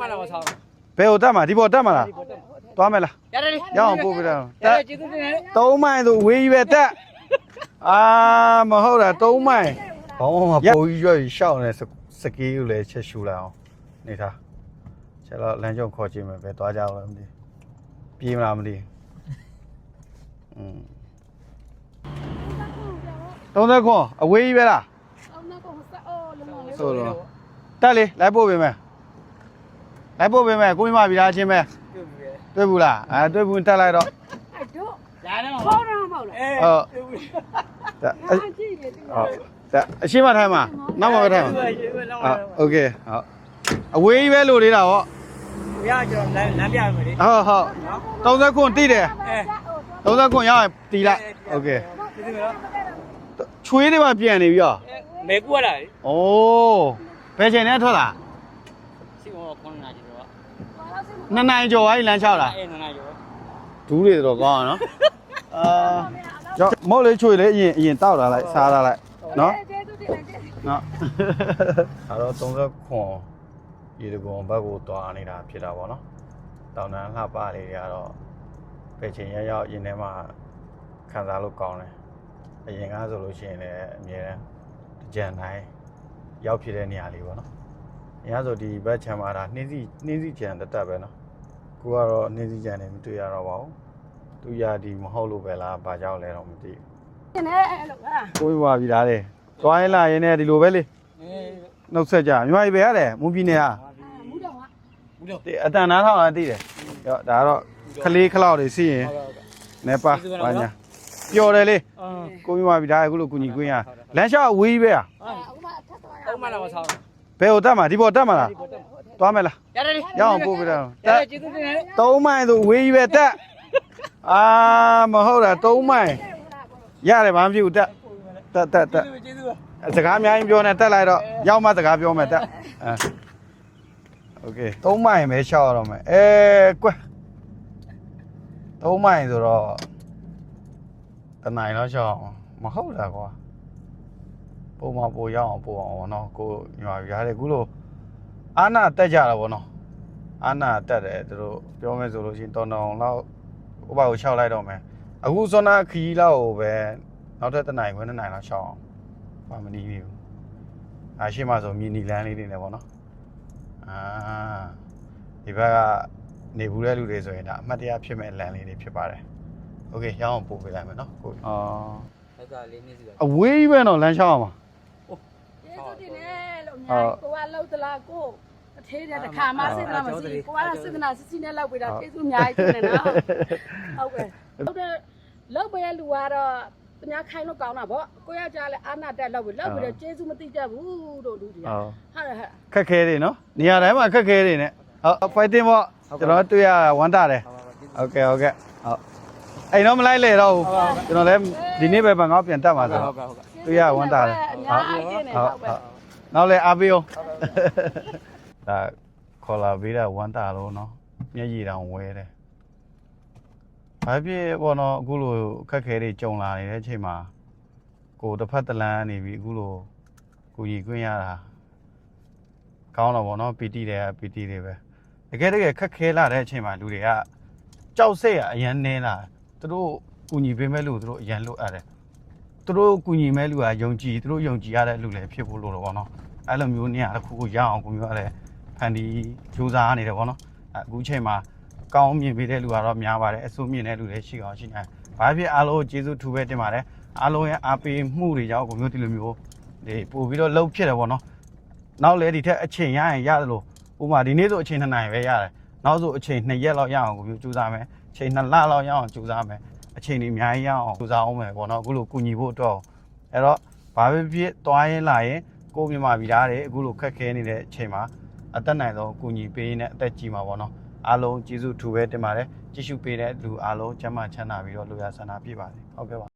မှလာမဆောင်ဘယ်ကိုတက်မှာဒီပေါ်တက်မှာလားသွားမယ်လားရတယ်လေရအောင်ပို့ပြတယ်ရတက်တယ်ကျေးဇူးတင်တယ်သုံးမိုင်ဆိုဝေးကြီးပဲတက်အာမဟုတ်တာသုံးမို လည်းချက်ရှူလိုက်အောင်နေထားချက်တော့လမ်းကြုံခေါ်ကြည့်မယ်ပဲသွားကြအောင်လည်းမသိပြေးမလားမသိอืม30ခွန်အဝေးကြီးပဲလား အောင်နောက်ကိုဆက်အော်လုံးလုံးလေး ဆိုတော့တက်လေလိုက်ပို့ပေးမယ်လိုက်ပို့ပေးမယ်ကိုမိမပြည်သားချင်းပဲ ပြုတ်ပြီ တွေ့ဘူးလားအဲတွေ့ဘူးတက်လိုက်တော့ အဲ့တော့ ရတယ်မ ခေါ်ရမှာမဟုတ်လား အေး ဟုတ် ပြုတ်ပြီ တက်အ အားကြည့်နေတယ် ဟုတ်တက်အရှင်းမထိုင်မှာနောက်မှာပဲထိုင်မှာ ဟုတ် ဟုတ်โอเคဟုတ်အဝေးကြီးပဲလို့နေတာဗော ရကျွန်တော်လမ်းလမ်းပြမယ်လေ ဟုတ်ဟုတ်30ခွန်တိတယ် အဲ 30ခွန်ရရင်တီလိုက်โอเค ကျေးဇူးနော် ချွေးတွေမှပြန်နေပြီရော မေကူရလာလေ โอ้ဘယ်ချိန်နဲ့ထွက်လာ စီမောခွ န်နာကြည့်တော့နှစ်နိုင်ကျော်သွားပြီလမ်းလျှောက်လာအေးနာနာရောဒူးတွေတော့ကောင်းအောင်နော်အာကြောက်မဟုတ်လေချွေလေအရင်အရင်တောက်လာလိုက်စားလာလိုက်နော်ကျေးဇူးတင်တယ်ကျေးဇူးနော်အဲတော့30ခွန်ရေတကုံဘက်ကိုတွားနေတာဖြစ်တာပေါ့နော်တောင်တန်းလှပလေးတွေကတော့ပဲချိန်ရရောက်ရင်ထဲမှာခံစားလို့ကောင်းတယ်အရင်ကဆိုလို့ရှိရင်လည်းအမြဲတမ်းကြံတိုင်းရောက်ဖြစ်တဲ့နေရာလေးပေါ့နော် အရင်ကဆိုဒီဘက်ချမ်းမှာဒါနှင်းစီနှင်းစီကြံတက်တက်ပဲနော်ကိုကတော့နှင်းစီကြံနေမတွေ့ရတော့ပါဘူးသူရဒီမဟုတ်လို့ပဲလားဘာကြောင့်လဲတော့မသိတင်တယ်အဲ့လိုဟာဘူးကိုယ်ပါပြီလားလေတွားရင်လာရင်လည်းဒီလိုပဲလေအေးနှုတ်ဆက်ကြမြန်မာပြည်ပဲရတယ်မွန်ပြည်နယ်ဟာမူတော့ဟာဘူးတော့ဒီအတန်နားထောင်လာသိတယ်ရောဒါကတော့ခလေးခလောက်တွေစီးရင်ဟုတ်ကဲ့နေပါဘာညာပျော်တယ်လေအာကိုမြန်မာပြည်ဒါအခုလိုကုညီကွင်းရလမ်းလျှောက်ဝေးကြီးပဲอ่ะအခုမှအထက်သွားရအောက်မှလာမဆောင် ဘယ်ကိုတက်မှာဒီပေါ်တက်မှာလားသွားမယ်လား ရတယ်လေ ရအောင်ပို့ပြတယ် ရ တက် တယ်ကျေးဇူးတင်တယ် သုံးမိုင်ဆိုဝေးကြီးပဲတက်အာမဟုတ်တာသုံးမိုင်ရတယ်ဘာမှမဖြစ်ဘူးတက်တက်တက်တက် ကျေးဇူးပါ စကားအများကြီးပြောနေတက်လိုက်တော့ရောက်မှစကားပြောမယ်တက်အဲโอเคသုံးမိုင်ပဲရှောက်ရတော့မယ်အဲကွက်သုံးမိုင်ဆိုတော့တနိုင်တော့ရှောက်အောင်မဟုတ်တာကွာ ပုံမပိုရောက်အောင်ပို့အောင်ဗောနော်ကိုညီမပြရတယ်ခုလိုအာနာတက်ကြတာဗောနော်အာနာတက်တယ်သူတို့ပြောမယ်ဆိုလို့ရှိရင်တော်တော်လောက်ဥပမာကိုရှောက်လိုက်တော့မယ်အခုစောနာခီးလောက်ကိုပဲနောက်ထပ်တနိုင်ခွဲနှစ်နိုင်လောက်ရှောက်အောင် ဘာမနီးဘူးအားရှိမှဆိုမြင်းနီလန်းလေးတွေနဲ့ပေါ့နော်အာဒီဘက်ကနေဘူးတဲ့လူတွေဆိုရင်ဒါအမှတ်တရဖြစ်မဲ့လမ်းလေးတွေဖြစ်ပါတယ်โอเคရအောင်ပို့ပေးလိုက်မယ်နော်ကိုအာ ဟုတ်ကဲ့လေးနေစီပါ အဝေးကြီးပဲတော့လမ်းလျှောက်အောင်ပါ ကျေးဇူး တင်တယ်လို့အများကြီးကိုကလှုပ်သလားကိုအသေးတဲ့တစ်ခါမှစေတနာမရှိကိုကစေတနာစစ်စစ်နဲ့လောက်ပေးတာကျေးဇူးအများကြီးတင်တယ်နော်ဟုတ်ကဲ့ဟုတ်တယ်လောက်ပေးလူကတော့ပညာခိုင်းလို့ကောင်းတာဗောကိုရကြလဲအာနာတက်လောက်ပြီလောက်ပြီတော့ကျေးဇူးမသိတတ်ဘူးတို့လူတွေကဟုတ်တယ်ဟုတ်ခက်ခဲတွေနော်နေရာတိုင်းမှာခက်ခဲတွေနဲ့ဟုတ် fighting ဗောကျွန်တော်တွေ့ရဝန်တာတယ်ဟုတ်ကဲ့ဟုတ်ကဲ့ဟုတ်အဲ့တော့မလိုက်လေတော့ကျွန်တော်လည်းဒီနေ့ပဲဘန်ကောက်ပြန်တက်ပါဆိုဟုတ်ကဲ့ဟုတ်ကဲ့ တွေ့ရဝမ်းတာတယ်အများကြီးတင်တယ်ဟုတ်ပဲနောက်လည်းအားပေးအောင်ဒါခေါ်လာပေးတာဝမ်းတာလို့နော်မျက်ရည်တောင်ဝဲတယ်ဘာဖြစ်ဘောနော်အခုလိုခက်ခဲတွေကြုံလာနေတဲ့အချိန်မှာကိုတစ်ဖက်တစ်လမ်းနေပြီအခုလိုကိုကြီးကွင်းရတာကောင်းတော့ဗောနော်ပီတိတွေကပီတိတွေပဲတကယ်တကယ်ခက်ခဲလာတဲ့အချိန်မှာလူတွေကကြောက်စိတ်ကအရန်နေလာသူတို့ကူညီပေးမဲ့လူသူတို့အရန်လွတ်အပ်တယ် သူတို့ကူညီမဲ့လူကယုံကြည်သူတို့ယုံကြည်ရတဲ့လူလည်းဖြစ်ဖို့လိုတော့ဗောနော်အဲ့လိုမျိုးနေရာတစ်ခုကိုရအောင်ကိုမျိုးကလည်းဖန်တီးကြိုးစားနေတယ်ဗောနော်အခုချိန်မှာကောင်းမြင်ပေးတဲ့လူကတော့များပါတယ်အဆိုးမြင်တဲ့လူလည်းရှိအောင်ရှိနေဘာဖြစ်အားလုံးကျေးဇူးထူပဲတင်ပါတယ်အားလုံးရဲ့အားပေးမှုတွေကြောင့်ကိုမျိုးဒီလိုမျိုးဒီပို့ပြီးတော့လှုပ်ဖြစ်တယ်ဗောနော်နောက်လည်းဒီထက်အချိန်ရရင်ရတယ်လို့ဥပမာဒီနေ့ဆိုအချိန်2နိုင်ပဲရတယ်နောက်ဆိုအချိန်2ရက်လောက်ရအောင်ကိုမျိုးကြိုးစားမယ်အချိန်2လလောက်ရအောင်ကြိုးစားမယ် အချိန်ကြီးအများကြီးရအောင်စူးစမ်းအောင်မယ်ပေါ့နော်အခုလိုကူညီဖို့အတွက်အဲ့တော့ဘာပဲဖြစ်သွားရင်လာရင်ကိုမြမဗီသားတွေအခုလိုခက်ခဲနေတဲ့အချိန်မှာအသက်နိုင်ဆုံးကူညီပေးနေတဲ့အသက်ကြီးမှာပေါ့နော်အားလုံးကျေးဇူးထူပဲတင်ပါတယ်ကြည့်ရှုပေးတဲ့လူအားလုံးကျမ်းမာချမ်းသာပြီးတော့လူရဆန္ဒပြည့်ပါစေဟုတ်ကဲ့ပါ